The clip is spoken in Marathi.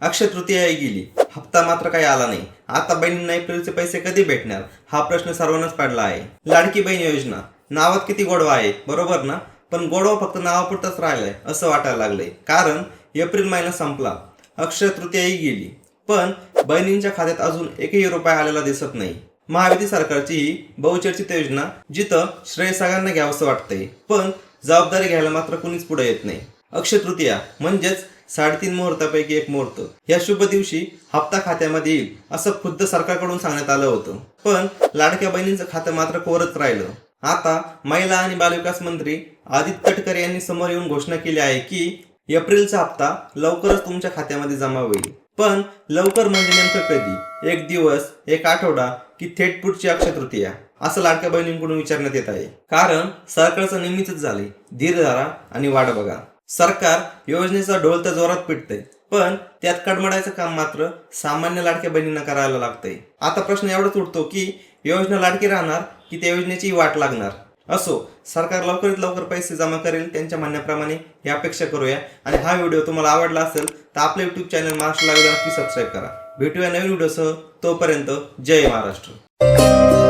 अक्षय तृतीयाही गेली. हप्ता मात्र काही आला नाही. आता बहिणींना एप्रिलचे पैसे कधी भेटणार? हा प्रश्न सर्वांनाच पडला आहे. लाडकी बहीण योजना. नावात किती गोडवा आहे बरोबर ना? पण गोडवा फक्त नावापुरताच राहिलाय असं वाटायला लागलंय. कारण एप्रिल महिना संपला. अक्षय तृतीयाही गेली. पण बहिणींच्या खात्यात अजून एकही रुपया आलेला दिसत नाही. महायुती सरकारची ही बहुचर्चित योजना जिथं श्रेय सगळ्यांना घ्यावंसं वाटतंय. पण जबाबदारी घ्यायला मात्र कुणीच पुढे येत नाही. अक्षय तृतीया म्हणजेच साडेतीन मुहूर्तापैकी एक मुहूर्त. या शुभ दिवशी हप्ता खात्यामध्ये येईल असं खुद्द सरकारकडून सांगण्यात आलं होतं. पण लाडक्या बहिणींचं खातं मात्र कोरच राहिलं. आता महिला आणि बालविकास मंत्री आदित्य तटकरे यांनी समोर येऊन घोषणा केली आहे की एप्रिलचा हप्ता लवकरच तुमच्या खात्यामध्ये जमा होईल. पण लवकर म्हणजे नेमकं कधी? एक दिवस एक आठवडा की थेट पुढची अक्षय तृतीया असं लाडक्या बहिणींकडून विचारण्यात येत आहे. कारण सरकारचं नेहमीच झाले धीर धरा आणि वाट बघा. सरकार योजनेचा ढोल तर जोरात पिटतंय पण त्यात कडमडायचं काम मात्र सामान्य लाडक्या बहिणींना करायला लागतंय. आता प्रश्न एवढाच उठतो की योजना लाडकी राहणार की त्या योजनेची वाट लागणार? असो सरकार लवकरात लवकर पैसे जमा करेल त्यांच्या म्हणण्याप्रमाणे ही अपेक्षा करूया. आणि हा व्हिडिओ तुम्हाला आवडला असेल तर आपलं युट्यूब चॅनल महाराष्ट्र लागलं नक्की सबस्क्राईब करा. भेटूया नवीन व्हिडिओसह. तोपर्यंत जय महाराष्ट्र.